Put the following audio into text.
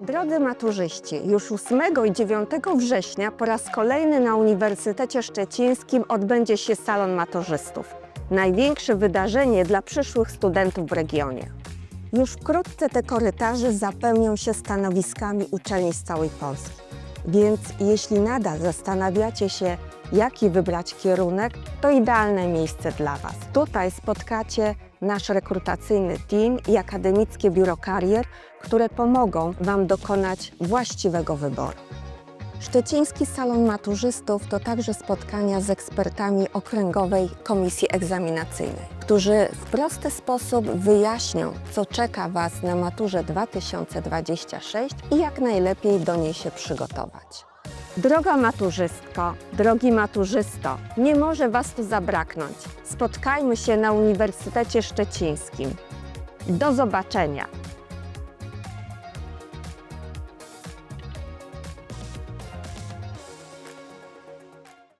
Drodzy maturzyści, już 8 i 9 września po raz kolejny na Uniwersytecie Szczecińskim odbędzie się Salon Maturzystów. Największe wydarzenie dla przyszłych studentów w regionie. Już wkrótce te korytarze zapełnią się stanowiskami uczelni z całej Polski. Więc jeśli nadal zastanawiacie się, jaki wybrać kierunek, to idealne miejsce dla Was. Tutaj spotkacie nasz rekrutacyjny team i akademickie biuro karier, które pomogą Wam dokonać właściwego wyboru. Szczeciński Salon Maturzystów to także spotkania z ekspertami Okręgowej Komisji Egzaminacyjnej, którzy w prosty sposób wyjaśnią, co czeka Was na maturze 2026 i jak najlepiej do niej się przygotować. Droga maturzystko, drogi maturzysto, nie może Was tu zabraknąć. Spotkajmy się na Uniwersytecie Szczecińskim. Do zobaczenia!